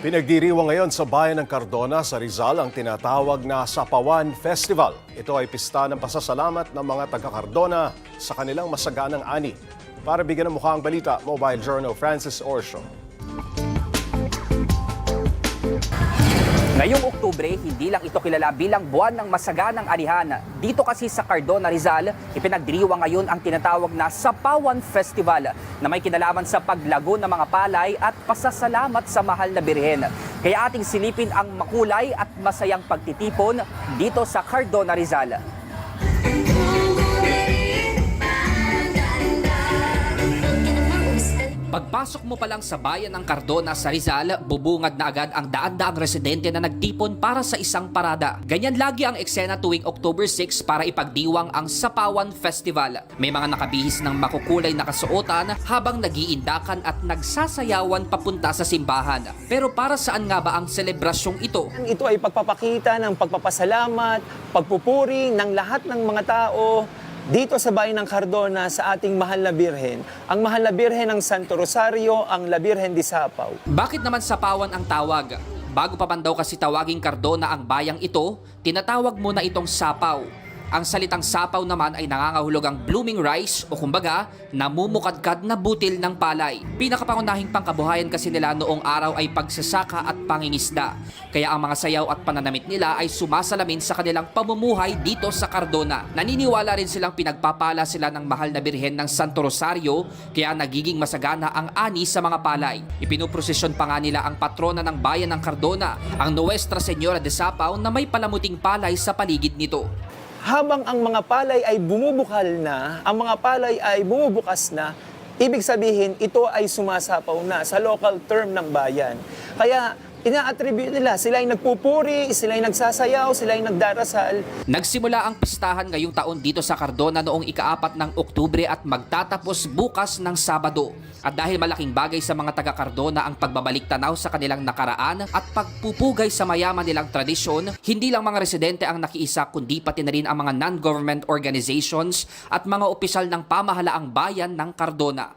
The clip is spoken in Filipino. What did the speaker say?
Pinagdiriwang ngayon sa bayan ng Cardona sa Rizal ang tinatawag na Sapawan Festival. Ito ay pista ng pasasalamat ng mga taga-Cardona sa kanilang masaganang ani. Para bigyan ng mukha ang balita, Mobile Journal Francis Orsho. Ngayong Oktubre, hindi lang ito kilala bilang buwan ng masaganang anihan. Dito kasi sa Cardona, Rizal, ipinagdiriwang ngayon ang tinatawag na Sapawan Festival na may kinalaman sa paglago ng mga palay at pasasalamat sa mahal na birhen. Kaya ating silipin ang makulay at masayang pagtitipon dito sa Cardona, Rizal. Pagpasok mo pa lang sa bayan ng Cardona sa Rizal, bubungad na agad ang daan-daang residente na nagtipon para sa isang parada. Ganyan lagi ang eksena tuwing October 6 para ipagdiwang ang Sapawan Festival. May mga nakabihis ng makukulay na kasuotan habang nagiindakan at nagsasayawan papunta sa simbahan. Pero para saan nga ba ang selebrasyong ito? Ito ay pagpapakita ng pagpapasalamat, pagpupuri ng lahat ng mga tao dito sa bayan ng Cardona sa ating mahal na birhen. Ang mahal na birhen ng Santo Rosario, ang La Birhen di Sapaw. Bakit naman Sapawan ang tawag? Bago pa man daw kasi tawaging Cardona ang bayang ito, tinatawag muna itong Sapaw. Ang salitang sapaw naman ay nangangahulog ang blooming rice o kumbaga namumukadkad na butil ng palay. Pinakapangunahing pangkabuhayan kasi nila noong araw ay pagsasaka at pangingisda. Kaya ang mga sayaw at pananamit nila ay sumasalamin sa kanilang pamumuhay dito sa Cardona. Naniniwala rin silang pinagpapala sila ng mahal na birhen ng Santo Rosario kaya nagiging masagana ang ani sa mga palay. Ipinuprosesyon pa nga nila ang patrona ng bayan ng Cardona, ang Nuestra Señora de Sapaw na may palamuting palay sa paligid nito. Habang ang mga palay ay bumubukal na, ang mga palay ay bumubukas na, ibig sabihin ito ay sumasapaw na sa local term ng bayan. Kaya ina-attribute nila, sila ay nagpupuri, sila ay nagsasayaw, sila ay nagdarasal. Nagsimula ang pistahan ngayong taon dito sa Cardona noong ikaapat ng Oktubre at magtatapos bukas ng Sabado. At dahil malaking bagay sa mga taga Cardona ang pagbabalik tanaw sa kanilang nakaraan at pagpupugay sa mayaman nilang tradisyon, hindi lang mga residente ang nakiisa kundi pati na rin ang mga non-government organizations at mga opisyal ng pamahalaang bayan ng Cardona.